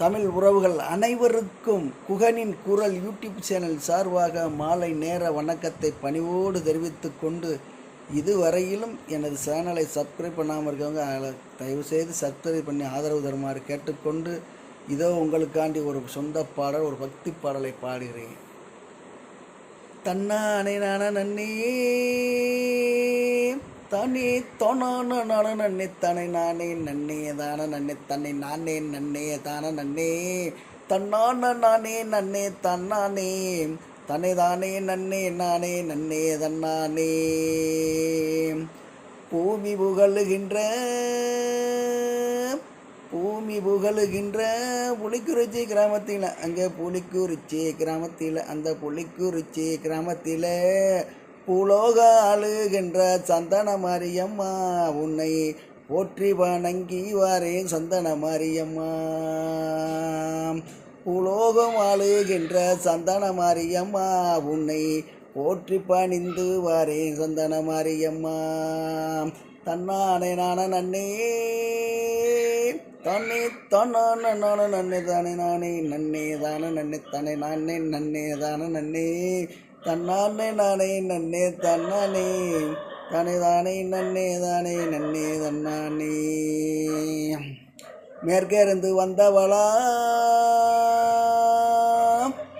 தமிழ் உறவுகள் அனைவருக்கும் குகனின் குரல் யூடியூப் சேனல் சார்பாக மாலை நேர வணக்கத்தை பணிவோடு தெரிவித்து கொண்டு இதுவரையிலும் எனது சேனலை சப்ஸ்கிரைப் பண்ணாமல் இருக்கவங்க தயவுசெய்து சப்ஸ்கிரைப் பண்ணி ஆதரவு தருமாறு கேட்டுக்கொண்டு இதோ உங்களுக்காண்டி ஒரு சொந்த பாடல் ஒரு பக்தி பாடலை பாடுகிறேன். தன்னானே நான நன்னியே தானே தோணான நான நன்னே தானே நானே நன்னே தான நன்னே தன்னை நானே நன்னே தான நன்னே தன்னான நானே நன்னே தன்னானே தன்னை தானே நன்னே நானே நன்னே தன்னானே. பூமி புகழுகின்ற பூமி புகழுகின்ற புலிக்குறிச்சி கிராமத்தில் அங்கே புலிக்குறிச்சி கிராமத்தில் அந்த புலிக்குறிச்சி கிராமத்தில் பூலோக ஆளுகின்ற சந்தன மாரியம்மா உன்னை போற்றி வணங்கி வாரேன் சந்தன மாரியம்மா பூலோகம் ஆளுகின்ற சந்தன மாரியம்மா உன்னை போற்றி பணிந்து வாரேன் சந்தன மாரியம்மா தன்னானே நான நன்னே தானே தானான நான நன்னே தானே நானே நன்னே தானே நன்னே தானே நானே நன்னே தானே நன்னே. தன்னானே நானே நன்னே தன்னானே. தானே தானே நன்னே தானே நன்னே தன்னானே. மேற்கே இருந்து வந்தவளா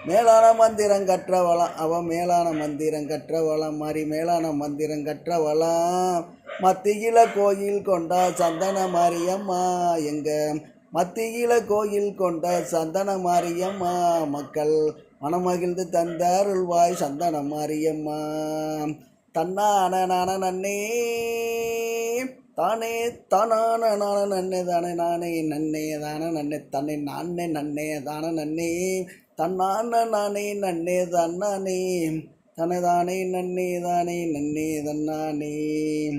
மேலான மந்திரம் கற்றவளாம். அவன் மேலான மந்திரம் கற்றவளாம். மாறி மேலான மந்திரம் கற்றவளாம். மத்தியில கோயில் கொண்டா சந்தன மாரியம்மா. எங்க மத்தியில கோயில் கொண்ட சந்தன மாரியம்மா. மக்கள் மனமகிழ்ந்து தந்தாருள்வாய் சந்தன மாரியம்மா. தன்னான நான நன்னே. தானே தானான நான நன்னே தானே நானே நன்னே தான நன்னே தன்னை நானே நன்னே தான நன்னே. தன்னான நானே நன்னே தன்னானே. தனதானே நன்னே தானே நன்னே தன்னானே.